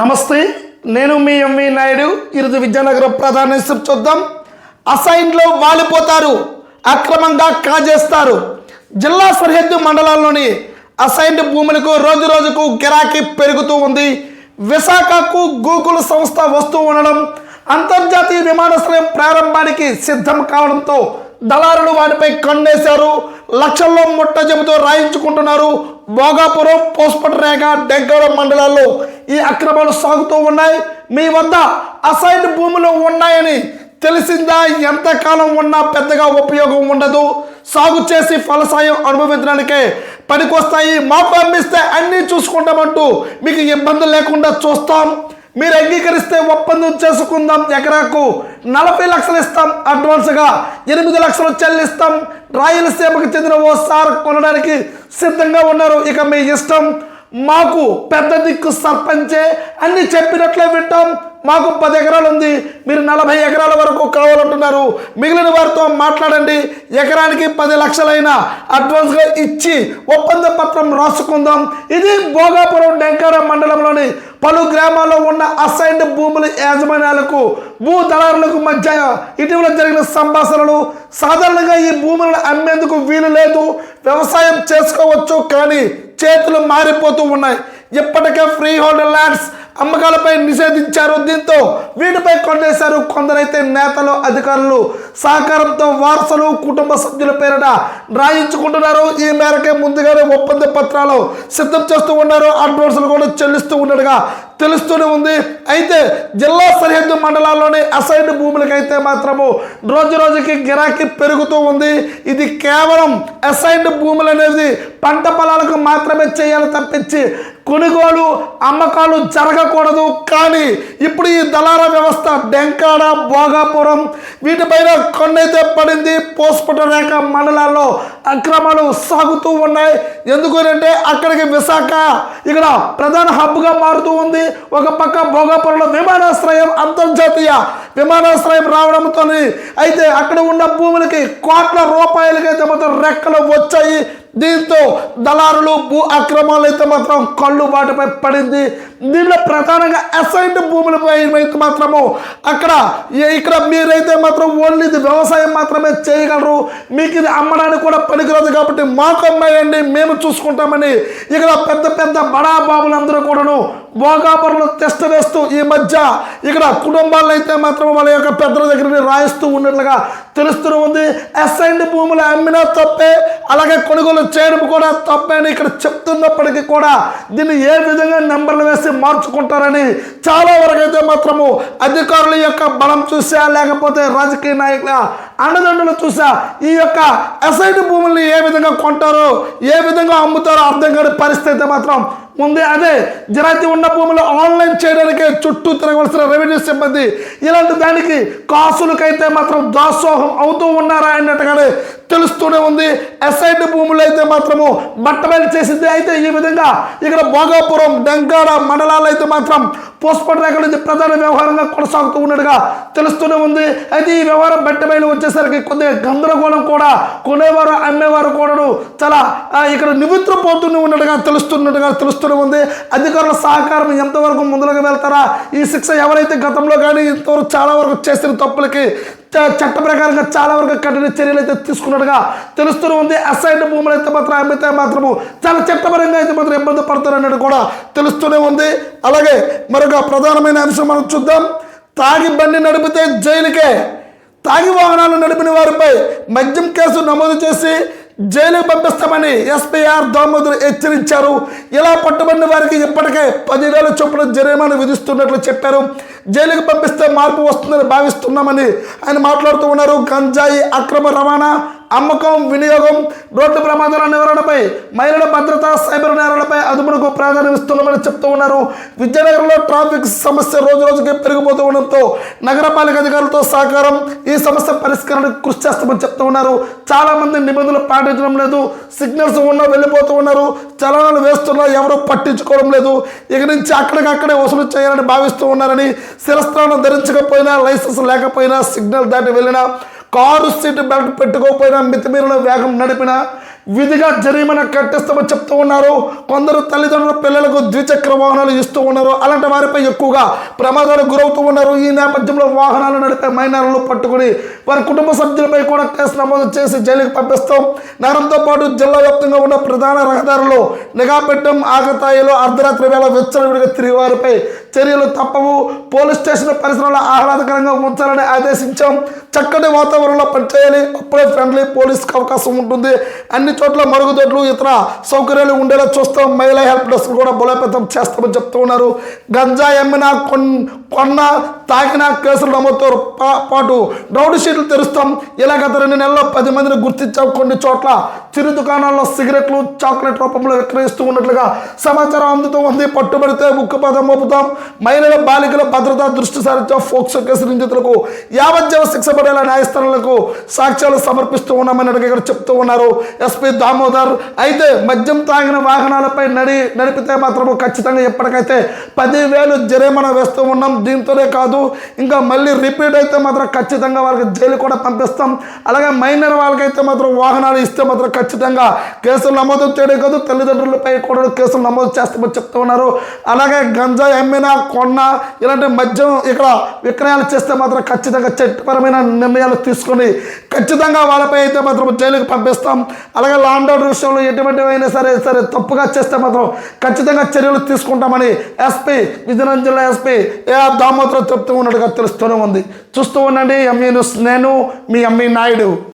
నమస్తే నేను మీ ఎంవి నాయుడు ఈరోజు విద్యానగరం ప్రధాన చూద్దాం. అసైన్లో వాలిపోతారు అక్రమంగా కాజేస్తారు. జిల్లా సరిహద్దు మండలాల్లోని అసైన్డ్ భూములకు రోజు రోజుకు గిరాకీ పెరుగుతూ ఉంది. విశాఖకు గూగుల్ సంస్థ వస్తూ ఉండడం అంతర్జాతీయ విమానాశ్రయం ప్రారంభానికి సిద్ధం కావడంతో దళారులు వాటిపై కన్నేశారు. లక్షల్లో ముట్ట చెబుతూ రాయించుకుంటున్నారు. భోగాపురం పోస్పట్ రేఖ మండలాల్లో ఈ అక్రమాలు సాగుతూ ఉన్నాయి. మీ వద్ద అసైన్ భూములు ఉన్నాయని తెలిసిందా? ఎంతకాలం ఉన్నా పెద్దగా ఉపయోగం ఉండదు. సాగు చేసి ఫలసాయం అనుభవించడానికే పనికొస్తాయి. మాకు పంపిస్తే అన్నీ చూసుకుంటామంటూ మీకు ఇబ్బంది లేకుండా చూస్తాం. మీరు అంగీకరిస్తే ఒప్పందం చేసుకుందాం ఎకరాకు. నలభై లక్షలు ఇస్తాం అడ్వాన్స్గా. ఎనిమిది లక్షలు చెల్లిస్తాం. రాయలసీమకు చెందిన ఓ సార్ కొనడానికి సిద్ధంగా ఉన్నారు. ఇక మీ ఇష్టం. మాకు పెద్ద దిక్కు సర్పంచే. అన్ని చెప్పినట్లే వింటాం. మాకు పది ఎకరాలు ఉంది. మీరు నలభై ఎకరాల వరకు కావాలంటున్నారు. మిగిలిన వారితో మాట్లాడండి. ఎకరానికి పది లక్షలైన అడ్వాన్స్గా ఇచ్చి ఒప్పంద పత్రం రాసుకుందాం. ఇది భోగాపురం డెంకార మండలంలోని పలు గ్రామాల్లో ఉన్న అసైన్డ్ భూముల యాజమాన్యాలకు భూ దళారులకు మధ్య ఇటీవల జరిగిన సంభాషణలు సాధారణంగా ఈ భూములను అమ్మేందుకు వీలు లేదు. వ్యవసాయం చేసుకోవచ్చు కానీ చేతులు మారిపోతూ ఉన్నాయి. ఇప్పటికే ఫ్రీ హోల్డ్ ల్యాండ్స్ అమ్మకాలపై నిషేధించారు. దీంతో వీటిపై కొట్టేశారు కొందరైతే నేతలు అధికారులు. సహకారంతో వారసులు కుటుంబ సభ్యుల పేరిట రాయించుకుంటున్నారు. ఈ మేరకే ముందుగానే ఒప్పంద పత్రాలు సిద్ధం చేస్తూ ఉన్నారు. అడ్వాన్సులు కూడా చెల్లిస్తూ ఉన్నట్టుగా తెలుస్తూనే ఉంది. అయితే జిల్లా సరిహద్దు మండలాల్లోని అసైన్ భూములకైతే మాత్రము రోజు రోజుకి గిరాకీ పెరుగుతూ ఉంది. ఇది కేవలం అసైన్డ్ భూములు అనేది పంట పొలాలకు మాత్రమే చేయాలి తప్పించి కొనుగోలు అమ్మకాలు జరగకూడదు. కానీ ఇప్పుడు ఈ దళార వ్యవస్థ డెంకాడ భోగాపురం వీటిపైన కొన్నైతే పడింది. పోస్పట రేఖ మండలాల్లో అక్రమాలు సాగుతూ ఉన్నాయి. ఎందుకంటే అక్కడికి విశాఖ ఇక్కడ ప్రధాన హబ్గా మారుతూ ఉంది. ఒక పక్క భోగాపురంలో విమానాశ్రయం అంతర్జాతీయ విమానాశ్రయం రావడంతో అయితే అక్కడ ఉన్న భూములకి కోట్ల రూపాయలకైతే మొత్తం రెక్కలు వచ్చాయి. దీంతో దళారులు భూ అక్రమాలు అయితే మాత్రం కళ్ళు వాటిపై పడింది. దీనిలో ప్రధానంగా అసైన్డ్ భూములపై అయితే మాత్రము అక్కడ ఇక్కడ మీరైతే మాత్రం ఓన్లీ ఇది వ్యవసాయం మాత్రమే చేయగలరు. మీకు ఇది అమ్మడానికి కూడా పనికిరాదు కాబట్టి మాకు అమ్మాయండి మేము చూసుకుంటామని ఇక్కడ పెద్ద పెద్ద బడా బాబులందరూ కూడాను భోగాపురంలో టెస్ట్ వేస్తూ ఈ మధ్య ఇక్కడ కుటుంబాలను అయితే మాత్రం వాళ్ళ యొక్క పెద్దల దగ్గర రాయిస్తూ ఉన్నట్లుగా తెలుస్తూ ఉంది. అసైన్డ్ భూములు అమ్మినా తప్పే అలాగే కొనుగోలు చేయడం కూడా తప్పని ఇక్కడ చెప్తున్నప్పటికీ కూడా దీన్ని ఏ విధంగా నెంబర్లు వేసి మార్చుకుంటారని చాలా వరకు అయితే మాత్రము అధికారుల యొక్క బలం చూసా లేకపోతే రాజకీయ నాయకుల అన్నదండలు చూసా. ఈ యొక్క అసైన్డ్ భూముల్ని ఏ విధంగా కొంటారో ఏ విధంగా అమ్ముతారో అర్థం కాని పరిస్థితి అయితే మాత్రం ముందే అదే. జిరాయితీ ఉన్న భూములు ఆన్లైన్ చేయడానికి చుట్టూ తిరగవలసిన రెవెన్యూ సిబ్బంది. ఇలాంటి దానికి కాసులకైతే మాత్రం దాసోహం అవుతూ ఉన్నారా అన్నట్టుగానే తెలుస్తూనే ఉంది. ఎస్ఐటి భూములు అయితే మాత్రము బట్టబయలు చేసింది. అయితే ఈ విధంగా ఇక్కడ భోగాపురం డెంకాడ మండలాలు అయితే మాత్రం పోస్ట్పోర్ట్ రేఖ నుంచి ప్రధాన వ్యవహారంగా కొనసాగుతూ ఉన్నట్టుగా తెలుస్తూనే ఉంది. అయితే ఈ వ్యవహారం బట్టబయలు వచ్చేసరికి కొద్దిగా గందరగోళం కూడా కొనేవారు అమ్మేవారు కూడాను చాలా ఇక్కడ ఇక్కడ నిమిత్రపోతూనే ఉన్నట్టుగా తెలుస్తున్నట్టుగా తెలుస్తూనే ఉంది. అధికారుల సహకారం ఎంతవరకు ముందులకు వెళ్తారా? ఈ శిక్ష ఎవరైతే గతంలో కానీ ఇంతవరకు చాలా వరకు చేసిన తప్పులకి చట్ట ప్రకారంగా చాలా వరకు కఠిన చర్యలు అయితే తీసుకున్నట్టుగా తెలుస్తూనే ఉంది. అసైన్ భూములు అయితే మాత్రం అమ్మితే మాత్రము చాలా చట్టపరంగా అయితే మాత్రం ఇబ్బంది పడతారన్నట్టు కూడా తెలుస్తూనే ఉంది. అలాగే మరొక ప్రధానమైన అంశం మనం చూద్దాం. తాగి బండి నడిపితే జైలుకే తాగి వాహనాలు నడిపిన వారిపై మద్యం కేసు నమోదు చేసి జైలుకు పంపిస్తామని ఎస్పీఆర్ దామోదర్ హెచ్చరించారు. ఇలా పట్టుబడిన వారికి ఇప్పటికే పదివేల చొప్పున జరిమానా విధిస్తున్నట్లు చెప్పారు. జైలుకు పంపిస్తే మార్పు వస్తుందని భావిస్తున్నామని ఆయన మాట్లాడుతూ ఉన్నారు. గంజాయి అక్రమ రవాణా అమ్మకం వినియోగం రోడ్డు ప్రమాదాల నివారణపై మహిళల భద్రత సైబర్ నేరాలపై అదుపునకు ప్రాధాన్యం ఇస్తున్నామని చెప్తూ ఉన్నారు. విజయనగరంలో ట్రాఫిక్ సమస్య రోజు రోజుకి పెరిగిపోతూ ఉండడంతో నగరపాలిక అధికారులతో సహకారం ఈ సమస్య పరిష్కారానికి కృషి చేస్తామని చెప్తూ ఉన్నారు. చాలామంది నిబంధనలు పాటించడం లేదు సిగ్నల్స్ ఉన్నా వెళ్ళిపోతూ ఉన్నారు చలనాలు వేస్తున్నా ఎవరూ పట్టించుకోవడం లేదు. ఇక నుంచి అక్కడికక్కడే వసూలు చేయాలని భావిస్తూ ఉన్నారని శిరస్థానం ధరించకపోయినా లైసెన్స్ లేకపోయినా సిగ్నల్ దాటి వెళ్ళినా కారు సీట్ బెల్ట్ పెట్టుకోకపోయినా మితిమీరిన వేగం నడిపినా విధిగా జరిమానా కట్టిస్తామని చెప్తూ ఉన్నారు. కొందరు తల్లిదండ్రుల పిల్లలకు ద్విచక్ర వాహనాలు ఇస్తూ ఉన్నారు. అలాంటి వారిపై ఎక్కువగా ప్రమాదాలు గురవుతూ ఉన్నారు. ఈ నేపథ్యంలో వాహనాలు నడిపే మైనర్లు పట్టుకుని వారి కుటుంబ సభ్యులపై కూడా కేసు నమోదు చేసి జైలుకి పంపిస్తాం. నగరంతో పాటు జిల్లా వ్యాప్తంగా ఉన్న ప్రధాన రహదారులు నిఘా పెట్టడం ఆగతాయిలో అర్ధరాత్రి వేళ విచ్చలవిడిగా తిరిగి వారిపై చర్యలు తప్పవు. పోలీస్ స్టేషన్ పరిసరాలు ఆహ్లాదకరంగా ఉంచాలని ఆదేశించాం. చక్కటి వాతావరణంలో పనిచేయాలి. అప్పుడే ఫ్రెండ్లీ పోలీస్కి అవకాశం ఉంటుంది. అన్ని చోట్ల మరుగుదొడ్లు ఇతర సౌకర్యాలు ఉండేలా చూస్తాం. మహిళా హెల్ప్ డెస్క్ కూడా బలోపేతం చేస్తామని చెప్తూ ఉన్నారు. గంజా ఎమ్మిన కొన్ కొన్న తాకిన కేసులు నమోదుతో పా- పాటు రౌడ్ షీట్లు తెరుస్తాం. ఇలా గత రెండు నెలల్లో పది మందిని గుర్తించాం. కొన్ని చోట్ల చిరు దుకాణాల్లో సిగరెట్లు చాక్లెట్ రూపంలో విక్రయిస్తూ ఉన్నట్లుగా సమాచారం అందుతూ ఉంది. పట్టుబడితే ఉక్కుపాదం మోపుతాం. మహిళల బాలికల భద్రతా దృష్టి సారించాం ఫోక్సో కేసు నిందితులకు యావజ్జవ శిక్ష పడేలా న్యాయస్థానాలకు సాక్ష్యాలు సమర్పిస్తూ ఉన్నామని ఇక్కడ చెప్తూ ఉన్నారు. ఎస్పీ దామోదర్ అయితే మద్యం తాగిన వాహనాలపై నడి నడిపితే మాత్రం ఖచ్చితంగా ఎప్పటికైతే పదివేలు జరిమానా వేస్తూ ఉన్నాం. దీంతోనే కాదు ఇంకా మళ్ళీ రిపీట్ అయితే మాత్రం ఖచ్చితంగా వాళ్ళకి జైలు కూడా పంపిస్తాం. అలాగే మైనర్ వాళ్ళకైతే మాత్రం వాహనాలు ఇస్తే మాత్రం ఖచ్చితంగా కేసులు నమోదు చేయడం కాదు తల్లిదండ్రులపై కూడా కేసులు నమోదు చేస్తామని చెప్తూ ఉన్నారు. అలాగే గంజా అమ్మిన కొన్న ఇలాంటి మద్యం ఇక్కడ విక్రయాలు చేస్తే మాత్రం ఖచ్చితంగా చట్టపరమైన నిర్ణయాలు తీసుకొని ఖచ్చితంగా వాళ్ళపై అయితే మాత్రం జైలుకి పంపిస్తాం. అలాగే లాండ్ ఆర్డర్ విషయంలో ఎటువంటివైనా సరే సరే తప్పుగా చేస్తే మాత్రం ఖచ్చితంగా చర్యలు తీసుకుంటామని ఎస్పీ విజయనగరం జిల్లా ఎస్పీ ఏ దామోదరం చెప్తూ ఉన్నట్టుగా తెలుస్తూనే ఉంది. చూస్తూ ఉండండి ఎంఈ న్యూస్ నేను మీ ఎంఈ నాయుడు.